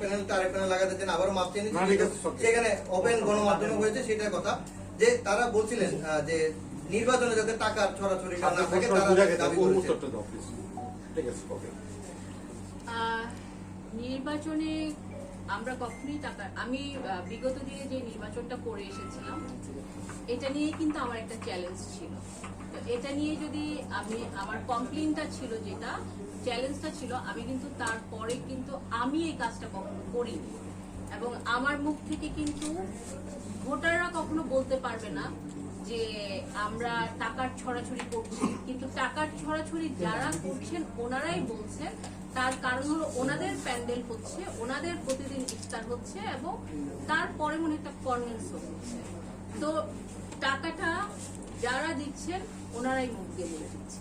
প্যানেলটা আরেক প্যানেল লাগাতে চান আবারও মাপ চেয়ে। সেখানে ওপেন গণমাধ্যমে হয়েছে সেটার কথা। যে তারা বলছিলেন যে নির্বাচনে যাতে টাকার ছড়াছড়ি না থাকে তারা দাবি করেছে। ঠিক আছে ওকে নির্বাচনে আমরা কখনোই টাকা, আমি বিগত দিনে যে নির্বাচনটা করে এসেছিলাম, এটা নিয়ে কিন্তু আমার একটা চ্যালেঞ্জ ছিল। তো এটা নিয়ে যদি আমি, আমার কমপ্লেনটা ছিল যেটা চ্যালেঞ্জটা ছিল, আমি কিন্তু তারপরে কিন্তু আমি এই কাজটা কখনো করিনি। এবং আমার মুখ থেকে কিন্তু ভোটাররা কখনো বলতে পারবে না যে আমরা টাকার ছড়াছড়ি করছি। কিন্তু টাকার ছড়াছড়ি যারা করছেন, ওনারাই বলছেন তার কারণ হলো ওনাদের প্যান্ডেল হচ্ছে ওনাদের প্রতিদিন ইফতার হচ্ছে এবং তারপরে মনে একটা কনভেন্স হচ্ছে। তো টাকাটা যারা দিচ্ছেন ওনারাই মুখ দিয়ে বলে দিচ্ছে।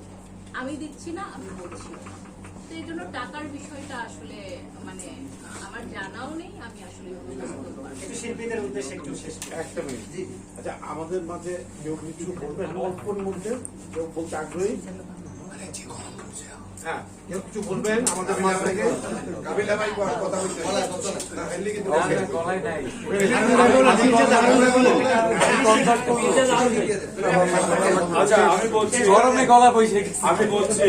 আমি দিচ্ছি না আমি বলছি তো এই জন্য টাকার বিষয়টা আসলে মানে আমার জানাও নেই আমি আসলে শিল্পীদের উদ্দেশ্যে একটু শেষ একটা মিনিট আচ্ছা আমাদের মাঝে কেউ কিছু বলবেন? অল্পর মধ্যে কেউ বলতে আগ্রহী? হ্যাঁ কেউ কিছু বলবেন? আমাদের মাঝ থেকে কাবিলা ভাই কথা বলতে বলার কথা না। না এমনি কিন্তু আচ্ছা আমি বলছি গরমে গলা বসে আমি বলছি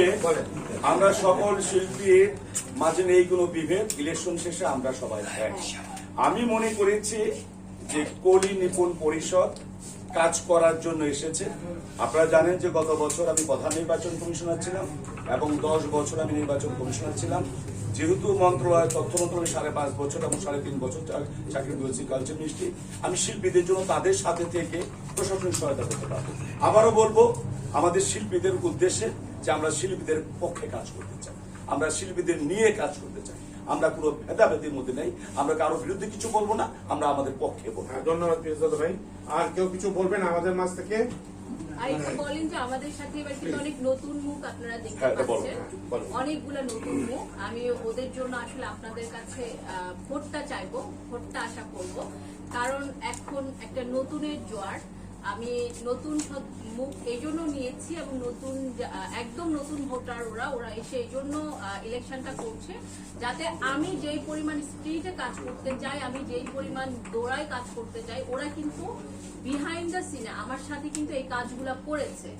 আমরা সকল শিল্পীর মাঝে নেই কোনো বিভেদ ইলেকশন শেষে আমরা সবাই আমি মনে করেছি যে কলি নিপুণ পরিষদ কাজ করার জন্য এসেছে। আপনারা জানেন যে গত বছর আমি প্রধান নির্বাচন কমিশনার ছিলাম এবং দশ বছর আমি নির্বাচন কমিশনার ছিলাম। যেহেতু মন্ত্রণালয় তথ্য মন্ত্রণালয় সাড়ে পাঁচ বছর এবং সাড়ে তিন বছর চাকরি করেছি কালচার মিনিস্ট্রি আমি শিল্পীদের জন্য তাদের সাথে থেকে প্রশাসনিক সহায়তা করতে পারব। আবারও বলব, আমাদের শিল্পীদের উদ্দেশ্যে যে আমরা শিল্পীদের পক্ষে কাজ করতে চাই। আমরা শিল্পীদের নিয়ে কাজ করতে চাই। আমরা কোনো ভেদাভেদির মধ্যে নেই আমরা কারোর বিরুদ্ধে কিছু বলব না আমরা আমাদের পক্ষে বলব। হ্যাঁ, ধন্যবাদ পিরোজ ভাই। আর কেউ কিছু বলবেন আমাদের মাঝ থেকে? আর বলেন যে আমাদের সাথে এবার কিন্তু অনেক নতুন মুখ আপনারা দেখতে হ্যাঁ, পাচ্ছেন। হ্যাঁ, অনেকগুলো নতুন মুখ। আমি ওদের জন্য আসলে আপনাদের কাছে আহ, ভোটটা চাইব ভোটটা আশা করব। কারণ এখন একটা নতুনের জোয়ার। আমি নতুন মুখ এই জন্য নিয়েছি এবং নতুন একদম নতুন ভোটার ওরা ওরা এসে এই জন্য ইলেকশনটা করছে। যাতে আমি যেই পরিমাণ স্পিডে কাজ করতে চাই, আমি যেই পরিমাণ দৌড়ায় কাজ করতে চাই, ওরা কিন্তু বিহাইন্ড দ্য সিনে আমার সাথে কিন্তু এই কাজগুলো করেছে।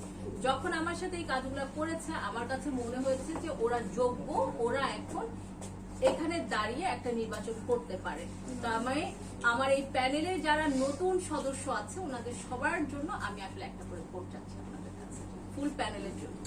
যখন আমার সাথে এই কাজগুলো করেছে, আমার কাছে মনে হয়েছে যে ওরা যোগ্য, ওরা এখন এখানে দাঁড়িয়ে একটা নির্বাচন করতে পারে। তো আমি আমার এই প্যানেলে যারা নতুন সদস্য আছে ওনাদের সবার জন্য আমি আসলে একটা করে ভোট চাচ্ছি আপনাদের কাছে। ফুল প্যানেলের জন্য।